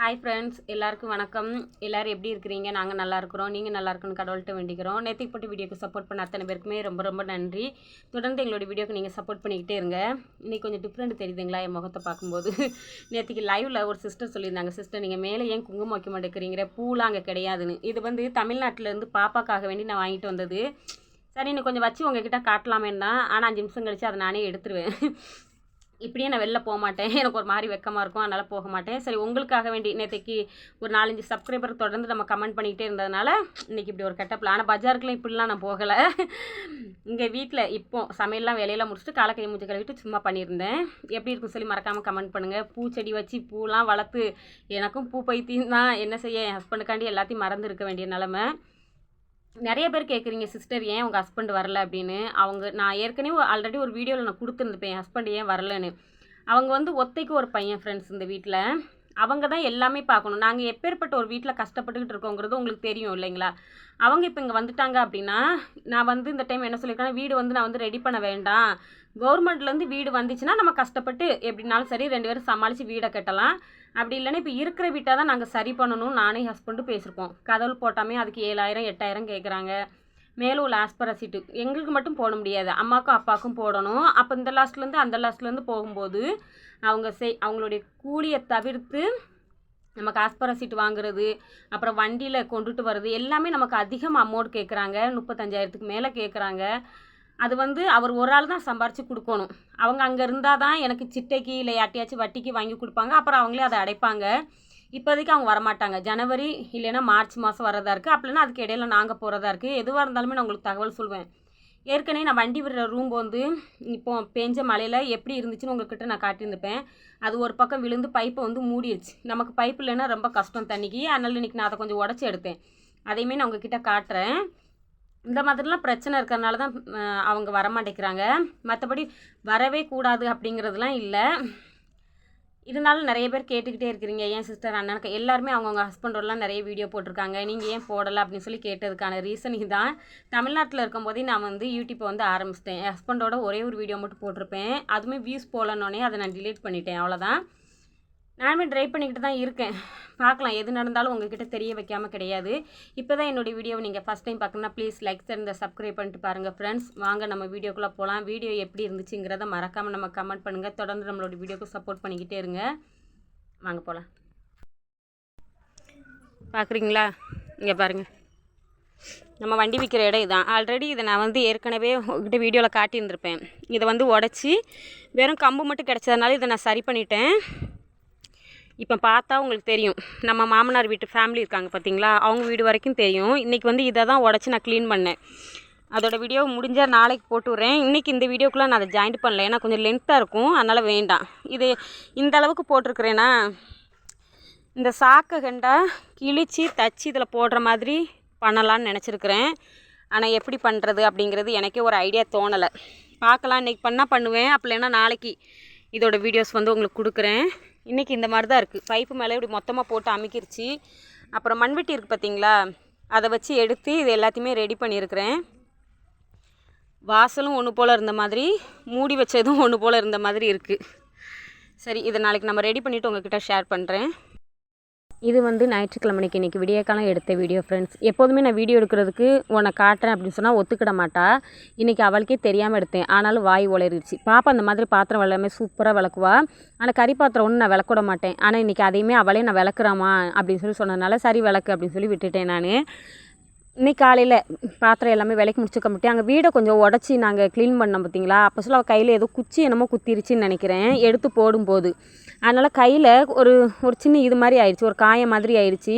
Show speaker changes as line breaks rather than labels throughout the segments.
Hi friends எல்லாருக்கும் வணக்கம். எல்லோரும் எப்படி இருக்கிறீங்க? நாங்கள் நல்லா இருக்கிறோம். நீங்கள் நல்லா இருக்குன்னு கடவுள்கிட்ட வேண்டிக்கிறோம். நேற்றுக்கு போட்டு வீடியோக்கு சப்போர்ட் பண்ண அத்தனை பேருக்குமே ரொம்ப ரொம்ப நன்றி. தொடர்ந்து எங்களோட வீடியோக்கு நீங்கள் சப்போர்ட் பண்ணிக்கிட்டே இருங்க. இன்றைக்கி கொஞ்சம் டிஃப்ரெண்ட் தெரியுதுங்களா? என் முகத்தை பார்க்கும்போது. நேற்றுக்கு லைவில் ஒரு சிஸ்டர் சொல்லியிருந்தாங்க. சிஸ்டர் நீங்கள் மேலே ஏன் குங்குமம் வைக்க மாட்டேங்கிறீங்க பூலாம் அங்கே கிடையாதுன்னு. இது வந்து தமிழ்நாட்டிலேருந்து பாப்பாக்காக வேண்டி நான் வாங்கிட்டு வந்தது. சரி இன்னும் கொஞ்சம் வச்சு உங்ககிட்ட காட்டலாமேன்னு தான். ஆனால் அஞ்சு நிமிஷம் கழிச்சு அதை நானே எடுத்துருவேன். இப்படியே நான் வெளில போக மாட்டேன். எனக்கு ஒரு மாதிரி வெக்கமாக இருக்கும். அதனால் போக மாட்டேன். சரி உங்களுக்காக வேண்டி நேற்றுக்கு ஒரு நாலஞ்சு சப்ஸ்கிரைபர் தொடர்ந்து நம்ம கமெண்ட் பண்ணிக்கிட்டே இருந்ததுனால இன்றைக்கி இப்படி ஒரு கெட்டப்பில் ஆனால் பஜாருக்குலாம் இப்படிலாம் நான் போகலை. இங்கே வீட்டில் இப்போ சமையல்லாம் வேலையெல்லாம் முடிச்சுட்டு காலக்கை மூஞ்சி கழுவிட்டு சும்மா பண்ணியிருந்தேன். எப்படி இருக்கும் சொல்லி மறக்காமல் கமெண்ட் பண்ணுங்கள் பூச்செடி வச்சு பூலாம் வளர்த்து எனக்கும் பூ பைத்தியம் தான் என்ன செய்ய? என் ஹஸ்பண்டுக்காண்டி எல்லாத்தையும் மறந்து இருக்க வேண்டிய நிலமை. நிறைய பேர் கேட்குறீங்க சிஸ்டர் ஏன் உங்கள் ஹஸ்பண்ட் வரல? அப்படின்னு. அவங்க நான் ஏற்கனவே ஆல்ரெடி ஒரு வீடியோவில் நான் கொடுத்துருந்துப்பேன் என் ஹஸ்பண்ட் ஏன் வரலன்னு? அவங்க வந்து ஒத்தைக்கு ஒரு பையன் ஃப்ரெண்ட்ஸ் இந்த வீட்டில் அவங்க தான் எல்லாமே பார்க்கணும். நாங்கள் எப்பேற்பட்ட ஒரு வீட்டில் கஷ்டப்பட்டுக்கிட்டு இருக்கோங்கிறது உங்களுக்கு தெரியும் இல்லைங்களா? அவங்க இப்போ இங்கே வந்துட்டாங்க அப்படின்னா நான் வந்து இந்த டைம் என்ன சொல்லியிருக்கேன்னா வீடு வந்து நான் வந்து ரெடி பண்ண வேண்டாம். கவர்மெண்ட்லேருந்து வீடு வந்துச்சுன்னா நம்ம கஷ்டப்பட்டு எப்படினாலும் சரி ரெண்டு பேரும் சமாளித்து வீடை கட்டலாம். அப்படி இல்லைன்னா இப்போ இருக்கிற வீட்டை தான் நாங்கள் சரி பண்ணணும் நானே ஹஸ்பண்டும் பேசியிருக்கோம். கதவு போட்டாமே அதுக்கு ஏழாயிரம் எட்டாயிரம் கேட்குறாங்க மேலும் உள்ள ஆஸ்பரா சீட்டு எங்களுக்கு மட்டும் போட முடியாது. அம்மாக்கும் அப்பாவுக்கும் போடணும். அப்போ இந்த லாஸ்ட்லேருந்து அந்த லாஸ்ட்லேருந்து போகும்போது அவங்க செய் அவங்களுடைய கூலியை தவிர்த்து நமக்கு ஆஸ்பரா சீட்டு வாங்குறது அப்புறம் வண்டியில் கொண்டுட்டு வர்றது எல்லாமே நமக்கு அதிகம் அமௌண்ட் கேட்குறாங்க முப்பத்தஞ்சாயிரத்துக்கு மேலே கேட்குறாங்க அது வந்து அவர் ஒரு ஆள் தான் சம்பாரித்து கொடுக்கணும். அவங்க அங்கே இருந்தால் தான் எனக்கு சிட்டைக்கு இல்லை யார்ட்டையாச்சும் வட்டிக்கு வாங்கி கொடுப்பாங்க. அப்புறம் அவங்களே அதை அடைப்பாங்க. இப்போதைக்கு அவங்க வரமாட்டாங்க. ஜனவரி இல்லைன்னா மார்ச் மாதம் வரதா இருக்குது அப்படின்னா அதுக்கு இடையில நாங்கள் போகிறதா இருக்குது எதுவாக இருந்தாலுமே நான் உங்களுக்கு தகவல் சொல்வேன். ஏற்கனவே நான் வண்டி விடுற ரூம் வந்து இப்போ பெஞ்ச மழையில் எப்படி இருந்துச்சுன்னு உங்கள்கிட்ட நான் காட்டியிருந்துப்பேன். அது ஒரு பக்கம் விழுந்து பைப்பை வந்து மூடிடுச்சு நமக்கு பைப் இல்லைன்னா ரொம்ப கஷ்டம் தண்ணிக்கு. அதனால் இன்றைக்கி நான் அதை கொஞ்சம் உடச்சி எடுத்தேன். அதையுமே நான் உங்ககிட்ட காட்டுறேன். இந்த மாதிரிலாம் பிரச்சனை இருக்கிறனால தான் அவங்க வரமாட்டேங்கிறாங்க. மற்றபடி வரவே கூடாது அப்படிங்கிறதுலாம் இல்லை. இருந்தாலும் நிறைய பேர் கேட்டுக்கிட்டே இருக்கிறீங்க. ஏன் சிஸ்டர் அண்ணனுக்கு? எல்லாருமே அவங்கவுங்க ஹஸ்பண்டோடலாம் நிறைய வீடியோ போட்டிருக்காங்க. நீங்கள் ஏன் போடலை அப்படின்னு சொல்லி கேட்டதுக்கான ரீசன் இதுதான் தமிழ்நாட்டில் இருக்கும்போதே நான் வந்து யூடியூப்பை வந்து ஆரம்பிச்சிட்டேன். என் ஹஸ்பண்டோட ஒரே ஒரு வீடியோ மட்டும் போட்டிருப்பேன். அதுவுமே வியூஸ் போகலன்னொடனே அதை நான் டிலீட் பண்ணிட்டேன். அவ்வளோதான் நானுமே ட்ரை பண்ணிக்கிட்டு தான் இருக்கேன். பார்க்கலாம் எது நடந்தாலும் உங்ககிட்ட தெரிய வைக்காமல் கிடையாது. இப்போ தான் என்னுடைய வீடியோவை நீங்கள் ஃபஸ்ட் டைம் பார்க்கணுன்னா ப்ளீஸ் லைக் தெரிந்த சப்ஸ்கிரைப் பண்ணிட்டு பாருங்கள் ஃப்ரெண்ட்ஸ் வாங்க நம்ம வீடியோக்குள்ளே போகலாம் வீடியோ எப்படி இருந்துச்சுங்கிறத மறக்காமல் நம்ம கமெண்ட் பண்ணுங்கள் தொடர்ந்து நம்மளோட வீடியோக்கு சப்போர்ட் பண்ணிக்கிட்டே இருங்க. வாங்க போகலாம் பார்க்குறீங்களா? இங்கே பாருங்கள் நம்ம வண்டி விற்கிற இடம் இதுதான் ஆல்ரெடி இதை நான் வந்து ஏற்கனவே உங்கள்கிட்ட வீடியோவில் காட்டியிருந்திருப்பேன். இதை வந்து உடச்சி வெறும் கம்பு மட்டும் கிடச்சதுனால இதை நான் சரி பண்ணிட்டேன். இப்போ பார்த்தா உங்களுக்கு தெரியும். நம்ம மாமனார் வீட்டு ஃபேமிலி இருக்காங்க பார்த்தீங்களா அவங்க வீடு வரைக்கும் தெரியும். இன்றைக்கி வந்து இதை தான் உடச்சி நான் க்ளீன் பண்ணேன். அதோட வீடியோ முடிஞ்சால் நாளைக்கு போட்டு விட்றேன். இன்றைக்கி இந்த வீடியோக்குள்ளே நான் அதை ஜாயின்ட் பண்ணல. ஏன்னா கொஞ்சம் லென்த்தாக இருக்கும். அதனால் வேண்டாம். இது இந்த அளவுக்கு போட்டிருக்கிறேன்னா இந்த சாக்கை கண்டா கிழித்து தச்சு இதில் போடுற மாதிரி பண்ணலான்னு நினச்சிருக்கிறேன். ஆனால் எப்படி பண்ணுறது அப்படிங்கிறது எனக்கே ஒரு ஐடியா தோணலை. பார்க்கலாம். இன்றைக்கி பண்ணால் பண்ணுவேன். அப்போ இல்லைன்னா நாளைக்கு இதோட வீடியோஸ் வந்து உங்களுக்கு கொடுக்குறேன். இன்றைக்கி இந்த மாதிரி தான் இருக்குது பைப்பு மேலே இப்படி மொத்தமாக போட்டு அமைக்கிருச்சு. அப்புறம் மண்வெட்டி இருக்குது பார்த்தீங்களா அதை வச்சு எடுத்து இது எல்லாத்தையுமே ரெடி பண்ணியிருக்கிறேன். வாசலும் ஒன்று போல் இருந்த மாதிரி மூடி வச்சதும் ஒன்று போல் இருந்த மாதிரி இருக்குது சரி இதை நாளைக்கு நம்ம ரெடி பண்ணிவிட்டு உங்ககிட்ட ஷேர் பண்ணுறேன் இது வந்து ஞாயிற்றுக்கிழமைக்கு இன்றைக்கி விடிய காலம் எடுத்த வீடியோ ஃப்ரெண்ட்ஸ் எப்போதுமே நான் வீடியோ எடுக்கிறதுக்கு உன்னை காட்டுறேன் அப்படின்னு சொன்னால் ஒத்துக்கிட மாட்டா. இன்றைக்கி அவளுக்கே தெரியாமல் எடுத்தேன். ஆனாலும் வாய் உளறிடுச்சு. பாப்பா அந்த மாதிரி பாத்திரம் எல்லாமே சூப்பராக விளக்குவா. ஆனால் கறி பாத்திரம் ஒன்று நான் விளக்கூட மாட்டேன். ஆனால் இன்றைக்கி அதையுமே அவளே நான் விளக்குறாமா அப்படின்னு சொல்லி சொன்னதுனால சரி விளக்கு அப்படின்னு சொல்லி விட்டுட்டேன் நான். இன்னைக்கு காலையில் பாத்திரம் எல்லாமே விலைக்கு முடிச்சுக்க முடியும் அங்கே வீடை கொஞ்சம் உடச்சி நாங்கள் க்ளீன் பண்ணோம் பார்த்தீங்களா அப்போ சொல்ல கையில் ஏதோ குச்சி என்னமோ குத்திருச்சின்னு நினைக்கிறேன். எடுத்து போடும்போது. அதனால் கையில் ஒரு ஒரு சின்ன இது மாதிரி ஆயிடுச்சு. ஒரு காயம் மாதிரி ஆயிடுச்சு.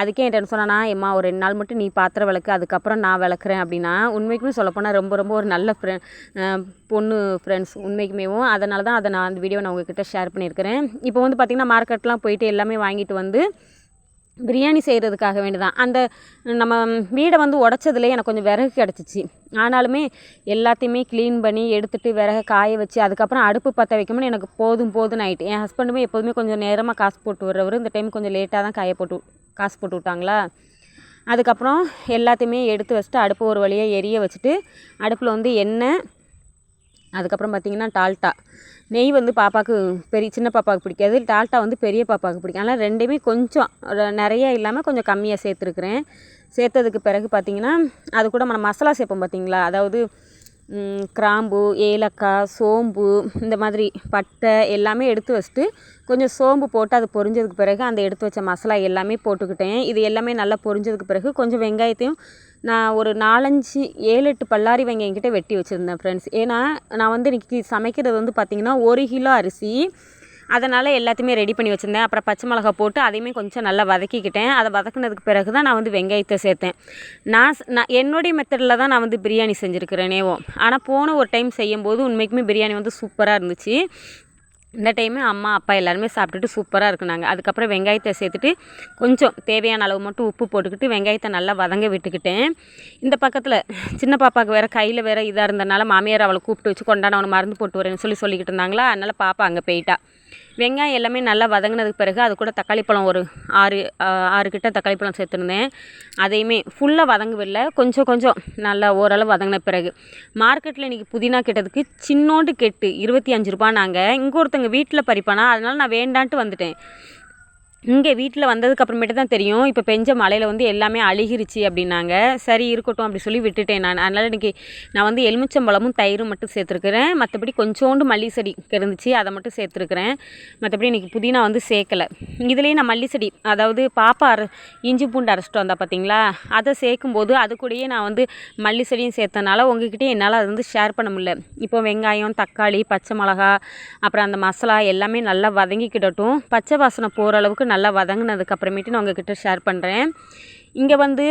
அதுக்கே என்கிட்ட சொன்னானா எம்மா ஒரு ரெண்டு நாள் மட்டும் நீ பாத்திரம் விளக்கு அதுக்கப்புறம் நான் விளக்குறேன் அப்படின்னா உண்மைக்குமே சொல்லப்போனால் ரொம்ப ரொம்ப ஒரு நல்ல ஃப்ரெண்ட் பொண்ணு ஃப்ரெண்ட்ஸ் உண்மைக்குமேவும். அதனால தான் அதை நான் அந்த வீடியோ நான் உங்ககிட்ட ஷேர் பண்ணியிருக்கிறேன். இப்போ வந்து பார்த்திங்கன்னா மார்க்கெட்லாம் போயிட்டு எல்லாமே வாங்கிட்டு வந்து பிரியாணி செய்கிறதுக்காக வேண்டி தான் அந்த நம்ம வீடை வந்து உடச்சதுலேயே எனக்கு கொஞ்சம் விறகு கிடச்சிச்சு. ஆனாலுமே எல்லாத்தையுமே க்ளீன் பண்ணி எடுத்துகிட்டு விறகு காய வச்சு அதுக்கப்புறம் அடுப்பு பற்ற வைக்கணும்னு எனக்கு போதும் போதும்னு ஆகிட்டு என் ஹஸ்பண்டுமே எப்போதுமே கொஞ்சம் நேரமாக காசு போட்டு விட்றவர். இந்த டைம் கொஞ்சம் லேட்டாக தான் காய போட்டு காசு போட்டு விட்டாங்களா? அதுக்கப்புறம் எல்லாத்தையுமே எடுத்து வச்சுட்டு அடுப்பு ஒரு வழியாக எரிய வச்சுட்டு அடுப்பில் வந்து எண்ணெய் அதுக்கப்புறம் பார்த்திங்கன்னா டால்ட்டா நெய் வந்து பாப்பாவுக்கு பெரிய சின்ன பாப்பாவுக்கு பிடிக்காது. டால்டா வந்து பெரிய பாப்பாவுக்கு பிடிக்கும். அதனால் ரெண்டுமே கொஞ்சம் நிறைய இல்லாமல் கொஞ்சம் கம்மியாக சேர்த்துருக்குறேன். சேர்த்ததுக்கு பிறகு பார்த்திங்கன்னா அது கூட நம்ம மசாலா சேர்ப்போம் பார்த்திங்களா அதாவது கிராம்பு ஏலக்காய் சோம்பு இந்த மாதிரி பட்டை எல்லாமே எடுத்து வச்சுட்டு கொஞ்சம் சோம்பு போட்டு அது பொரிஞ்சதுக்கு பிறகு அந்த எடுத்து வச்ச மசாலா எல்லாமே போட்டுக்கிட்டேன். இது எல்லாமே நல்லா பொரிஞ்சதுக்கு பிறகு கொஞ்சம் வெங்காயத்தையும் நான் ஒரு நாலஞ்சு ஏழு எட்டு பல்லாரி வெங்காயம் என்கிட்ட வெட்டி வச்சுருந்தேன் ஃப்ரெண்ட்ஸ் ஏன்னா நான் வந்து இன்றைக்கி சமைக்கிறது வந்து பார்த்திங்கன்னா ஒரு கிலோ அரிசி. அதனால் எல்லாத்தையுமே ரெடி பண்ணி வச்சுருந்தேன். அப்புறம் பச்சை மிளகா போட்டு அதையுமே கொஞ்சம் நல்லா வதக்கிக்கிட்டேன். அதை வதக்குனதுக்கு பிறகு தான் நான் வந்து வெங்காயத்தை சேர்த்தேன். நான் நான் என்னுடைய மெத்தடில் தான் நான் வந்து பிரியாணி செஞ்சுருக்கிறேனேவோ. ஆனால் போன ஒரு டைம் செய்யும்போது உண்மைக்குமே பிரியாணி வந்து சூப்பராக இருந்துச்சு. இந்த டைமு அம்மா அப்பா எல்லாருமே சாப்பிட்டுட்டு சூப்பராக இருக்குனாங்க. அதுக்கப்புறம் வெங்காயத்தை சேர்த்துட்டு கொஞ்சம் தேவையான அளவு மட்டும் உப்பு போட்டுக்கிட்டு வெங்காயத்தை நல்லா வதங்க விட்டுக்கிட்டேன். இந்த பக்கத்தில் சின்ன பாப்பாவுக்கு வேறு கையில் வேறு இதாக இருந்தனால மாமியார் அவளை கூப்பிட்டு வச்சு கொண்டாட அவனை மருந்து போட்டு வரேன்னு சொல்லி சொல்லிக்கிட்டு இருந்தாங்களா? அதனால் பாப்பா அங்கே போயிட்டா. வெங்காயம் எல்லாமே நல்லா வதங்கினதுக்கு பிறகு அது கூட தக்காளி பழம் ஒரு ஆறு ஆறு கிட்ட தக்காளி பழம் சேர்த்துருந்தேன். அதையுமே ஃபுல்லாக வதங்கவில்லை. கொஞ்சம் கொஞ்சம் நல்லா ஓரளவு வதங்கின பிறகு மார்க்கெட்டில் இன்றைக்கி புதினா கெட்டதுக்கு சின்னோண்டு கெட்டு இருபத்தி அஞ்சு ரூபா நாங்கள் இங்கே ஒருத்தங்க வீட்டில் பறிப்பானா அதனால் நான் வேண்டான்ட்டு வந்துட்டேன். இங்கே வீட்டில் வந்ததுக்கு அப்புறமேட்டு தான் தெரியும். இப்போ பெஞ்ச மழையில் வந்து எல்லாமே அழுகிருச்சு அப்படின்னாங்க. சரி இருக்கட்டும் அப்படி சொல்லி விட்டுட்டேன் நான். அதனால் இன்றைக்கி நான் வந்து எலுமிச்சம்பழமும் தயிரும் மட்டும் சேர்த்துருக்குறேன். மற்றபடி கொஞ்சோண்டு மல்லி செடி இருந்துச்சு அதை மட்டும் சேர்த்துருக்குறேன். மற்றபடி இன்றைக்கி புதினா வந்து சேர்க்கலை. இதுலேயே நான் மல்லி செடி அதாவது பாப்பா அரை இஞ்சி பூண்டு அரைச்சிட்டு வந்தா பார்த்தீங்களா அதை சேர்க்கும்போது அது கூடயே நான் வந்து மல்லி செடியும் சேர்த்தனால உங்ககிட்டயே என்னால் அதை வந்து ஷேர் பண்ண முடியல. இப்போ வெங்காயம் தக்காளி பச்சை மிளகா அப்புறம் அந்த மசாலா எல்லாமே நல்லா வதங்கிக்கிடட்டும். பச்சை வாசனை போகிற அளவுக்கு நல்லா வதங்கினதுக்கு அப்புறமேட்டு நான் உங்ககிட்ட ஷேர் பண்ணுறேன் இங்கே வந்து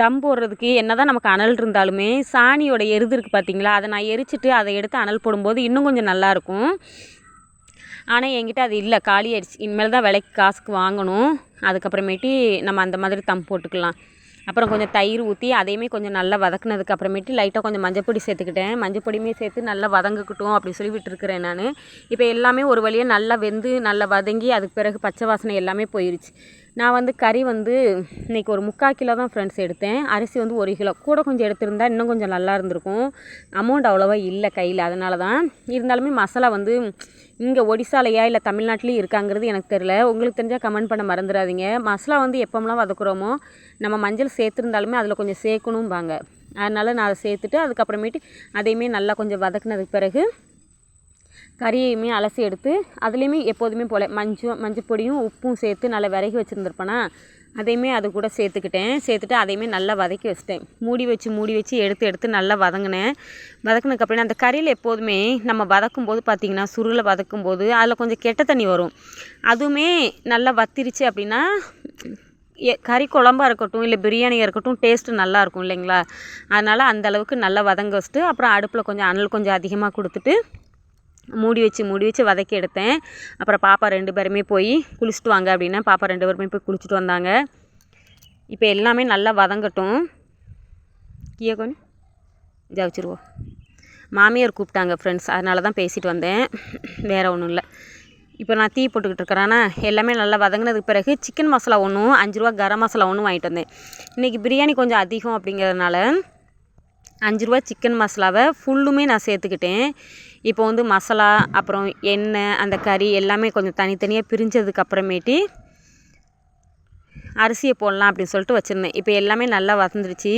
தம் போடுறதுக்கு என்ன தான் நமக்கு அனல் இருந்தாலுமே சாணியோட எருது இருக்குது பார்த்தீங்களா அதை நான் எரிச்சிட்டு அதை எடுத்து அனல் போடும்போது இன்னும் கொஞ்சம் நல்லாயிருக்கும் ஆனால் என்கிட்ட அது இல்லை. காலி ஆயிடுச்சு. இனிமேல் தான் விலைக்கு காசுக்கு வாங்கணும். அதுக்கப்புறமேட்டு நம்ம அந்த மாதிரி தம் போட்டுக்கலாம். அப்புறம் கொஞ்சம் தயிர் ஊற்றி அதையுமே கொஞ்சம் நல்லா வதக்குனதுக்கு அப்புறமேட்டு லைட்டாக கொஞ்சம் மஞ்சப்பொடி சேர்த்துக்கிட்டேன். மஞ்சப்பொடியுமே சேர்த்து நல்லா வதங்கக்கட்டும் அப்படி சொல்லி விட்டுருக்குறேன் நான். இப்போ எல்லாமே ஒரு வழியாக நல்லா வெந்து நல்லா வதங்கி அதுக்கு பிறகு பச்சை வாசனை எல்லாமே போயிருச்சு. நான் வந்து கறி வந்து இன்றைக்கி ஒரு முக்கால் கிலோ தான் ஃப்ரெண்ட்ஸ் எடுத்தேன். அரிசி வந்து ஒரு கிலோ. கூட கொஞ்சம் எடுத்திருந்தா இன்னும் கொஞ்சம் நல்லா இருந்திருக்கும். அமௌண்ட் அவ்வளோவா இல்லை கையில். அதனால தான் இருந்தாலுமே மசாலா வந்து இங்கே ஒடிசாலையா இல்லை தமிழ்நாட்டிலையும் இருக்காங்கிறது எனக்கு தெரில உங்களுக்கு தெரிஞ்சால் கமெண்ட் பண்ண மறந்துடாதீங்க. மசாலா வந்து எப்போம்லாம் வதக்குறோமோ நம்ம மஞ்சள் சேர்த்துருந்தாலுமே அதில் கொஞ்சம் சேர்க்கணும்பாங்க. அதனால் நான் அதை சேர்த்துட்டு அதுக்கப்புறமேட்டு அதையுமே நல்லா கொஞ்சம் வதக்குனதுக்கு பிறகு கறியையுமே அலசி எடுத்து அதுலேயுமே எப்போதுமே போல் மஞ்சள் மஞ்சள் பொடியும் உப்பும் சேர்த்து நல்லா விறகி வச்சுருந்துருப்பேனா அதையுமே அது கூட சேர்த்துக்கிட்டேன். சேர்த்துட்டு அதையுமே நல்லா வதக்கி வச்சிட்டேன். மூடி வச்சு மூடி வச்சு எடுத்து எடுத்து நல்லா வதங்கினேன். வதக்குனதுக்கப்புறம் அந்த கறியில் எப்போதுமே நம்ம வதக்கும் போது பார்த்திங்கன்னா சுருளை வதக்கும் போது அதில் கொஞ்சம் கெட்ட தண்ணி வரும். அதுவுமே நல்லா வத்திருச்சு அப்படின்னா கறி குழம்பா இருக்கட்டும் இல்லை பிரியாணியாக இருக்கட்டும் டேஸ்ட்டு நல்லாயிருக்கும் இல்லைங்களா? அதனால் அந்தளவுக்கு நல்லா வதங்க வச்சுட்டு அப்புறம் அடுப்பில் கொஞ்சம் அனல் கொஞ்சம் அதிகமாக கொடுத்துட்டு மூடி வச்சு மூடி வச்சு வதக்கி எடுத்தேன். அப்புறம் பாப்பா ரெண்டு பேருமே போய் குளிச்சுட்டு வாங்க அப்படின்னா பாப்பா ரெண்டு பேருமே போய் குளிச்சுட்டு வந்தாங்க. இப்போ எல்லாமே நல்லா வதங்கட்டும். கீழே கொஞ்சம் ஜவிச்சிருவோம் மாமியார் கூப்பிட்டாங்க ஃப்ரெண்ட்ஸ் அதனால தான் பேசிட்டு வந்தேன். வேறு ஒன்றும் இல்லை. இப்போ நான் தீ போட்டுக்கிட்டு இருக்கிறேன்னா எல்லாமே நல்லா வதங்கினதுக்கு பிறகு சிக்கன் மசாலா ஒன்றும் அஞ்சு ரூபா கரம் மசாலா ஒன்றும் வாங்கிட்டு வந்தேன். இன்றைக்கி பிரியாணி கொஞ்சம் அதிகம் அப்படிங்கிறதுனால அஞ்சு ரூபா சிக்கன் மசாலாவை ஃபுல்லுமே நான் சேர்த்துக்கிட்டேன். இப்போ வந்து மசாலா அப்புறம் எண்ணெய் அந்த கறி எல்லாமே கொஞ்சம் தனித்தனியாக பிரிஞ்சதுக்கு அப்புறமேட்டி அரிசியை போடலாம் அப்படின்னு சொல்லிட்டு வச்சுருந்தேன். இப்போ எல்லாமே நல்லா வதந்துருச்சு.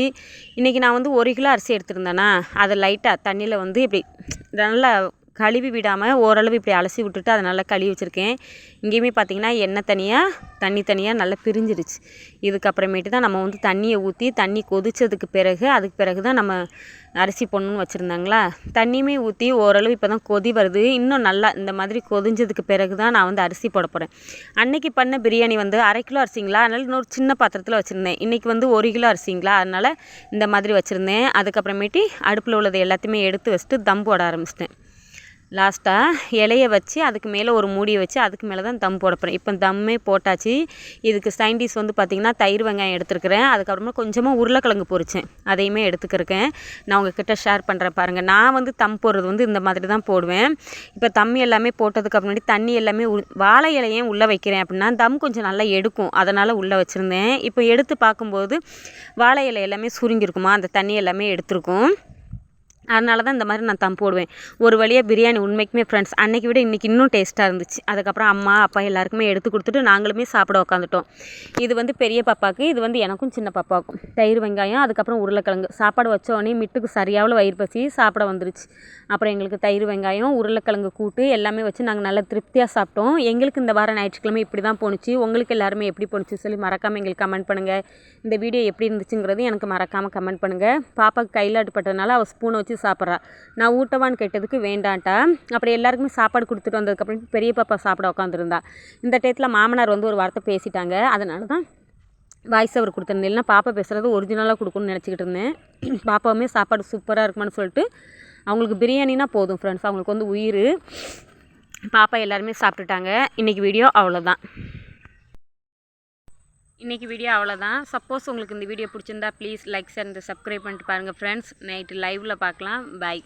இன்றைக்கி நான் வந்து ஒரு கிலோ அரிசி எடுத்துருந்தேன்னா அதை லைட்டாக தண்ணியில் வந்து இப்படி நல்லா கழுவி விடாமல் ஓரளவு இப்படி அலசி விட்டுட்டு அதை நல்லா கழுவி வச்சுருக்கேன். இங்கேயுமே பார்த்திங்கன்னா எண்ணெய் தனியாக தண்ணி தனியாக நல்லா பிரிஞ்சிருச்சு. இதுக்கப்புறமேட்டு தான் நம்ம வந்து தண்ணியை ஊற்றி தண்ணி கொதித்ததுக்கு பிறகு அதுக்கு பிறகு தான் நம்ம அரிசி போடணுன்னு வச்சுருந்தாங்களா? தண்ணியுமே ஊற்றி ஓரளவு இப்போ தான் கொதி வருது. இன்னும் நல்லா இந்த மாதிரி கொதிஞ்சதுக்கு பிறகு தான் நான் வந்து அரிசி போட போகிறேன் அன்னைக்கு பண்ண பிரியாணி வந்து அரை கிலோ அரிசிங்களா? அதனால் இன்னொரு சின்ன பாத்திரத்தில் வச்சுருந்தேன். இன்றைக்கி வந்து ஒரு கிலோ அரிசிங்களா? அதனால் இந்த மாதிரி வச்சுருந்தேன். அதுக்கப்புறமேட்டி அடுப்பில் உள்ளதை எல்லாத்தையுமே எடுத்து வச்சுட்டு தம் போட ஆரம்பிச்சிட்டேன். லாஸ்ட்டாக இலைய வச்சு அதுக்கு மேலே ஒரு மூடியை வச்சு அதுக்கு மேலே தான் தம் போட போகிறேன் இப்போ தம்மே போட்டாச்சு. இதுக்கு சைன்டிஸ் வந்து பார்த்திங்கன்னா தயிர் வெங்காயம் எடுத்துருக்கிறேன். அதுக்கப்புறமா கொஞ்சமாக உருளைக்கிழங்கு பொரிச்சேன். அதையுமே எடுத்துக்கிறேன் நான் உங்ககிட்ட ஷேர் பண்ணுறேன் பாருங்கள் நான் வந்து தம் போடுறது வந்து இந்த மாதிரி தான் போடுவேன். இப்போ தம் எல்லாமே போட்டதுக்கு அப்புறமேட்டு தண்ணி எல்லாமே வாழை இலையும் உள்ளே வைக்கிறேன் அப்படின்னா தம் கொஞ்சம் நல்லா எடுக்கும். அதனால் உள்ளே வச்சுருந்தேன். இப்போ எடுத்து பார்க்கும்போது வாழை இலை எல்லாமே சுருங்கிருக்குமா? அந்த தண்ணி எல்லாமே எடுத்துருக்கும். அதனால தான் இந்த மாதிரி நான் தம் போடுவேன். ஒரு வழியாக பிரியாணி உண்மைக்குமே ஃப்ரெண்ட்ஸ் அன்றைக்கி விட இன்றைக்கி இன்னும் டேஸ்ட்டாக இருந்துச்சு. அதுக்கப்புறம் அம்மா அப்பா எல்லாருக்குமே எடுத்து கொடுத்துட்டு நாங்களுமே சாப்பிட உக்காந்துட்டோம். இது வந்து பெரிய பாப்பாவுக்கு இது வந்து எனக்கும் சின்ன பாப்பாவுக்கும். தயிர் வெங்காயம் அதுக்கப்புறம் உருளைக்கிழங்கு. சாப்பாடு வச்சோடனே மிட்டுக்கு சரியாவில் வயிறு பசி சாப்பிட வந்துருச்சு. அப்புறம் எங்களுக்கு தயிர் வெங்காயம் உருளைக்கிழங்கு கூட்டு எல்லாமே வச்சு நாங்கள் நல்லா திருப்தியாக சாப்பிட்டோம். எங்களுக்கு இந்த வாரம் ஞாயிற்றுக்கிழமை இப்படி தான் போணுச்சு. உங்களுக்கு எல்லாருமே எப்படி போணுச்சு சொல்லி மறக்காமல் எங்களுக்கு கமெண்ட் பண்ணுங்கள் இந்த வீடியோ எப்படி இருந்துச்சுங்கிறது எனக்கு மறக்காமல் கமெண்ட் பண்ணுங்கள் பாப்பாவுக்கு கையில் அட்டுப்பட்டதுனால அவள் ஸ்பூனை வச்சு சாப்பிட்றா. நான் ஊட்டவான்னு கேட்டதுக்கு வேண்டான்ட்டா. அப்புறம் எல்லாருக்குமே சாப்பாடு கொடுத்துட்டு வந்ததுக்கப்புறம் பெரிய பாப்பா சாப்பிட உட்காந்துருந்தா இந்த டயத்தில் மாமனார் வந்து ஒரு வார்த்தை பேசிட்டாங்க. அதனால தான் வாய்ஸ் அவர் கொடுத்துருந்தேன் இல்லைன்னா பாப்பா பேசுகிறது ஒரிஜினலாக கொடுக்கணும்னு நினச்சிக்கிட்டு இருந்தேன். பாப்பாவுமே சாப்பாடு சூப்பராக இருக்குமான்னு சொல்லிட்டு அவங்களுக்கு பிரியாணினா போதும் ஃப்ரெண்ட்ஸ் அவங்களுக்கு வந்து உயிர். பாப்பா எல்லாருமே சாப்பிட்டுட்டாங்க. இன்றைக்கி வீடியோ அவ்வளோதான் இன்றைக்கி வீடியோ அவ்வளோதான் சப்போஸ் உங்களுக்கு இந்த வீடியோ பிடிச்சிருந்தா ப்ளீஸ் லைக் அண்ட் சப்ஸ்கிரைப் பண்ணிட்டு பாருங்கள் ஃப்ரெண்ட்ஸ் நைட்டு லைவில் பார்க்கலாம். பாய்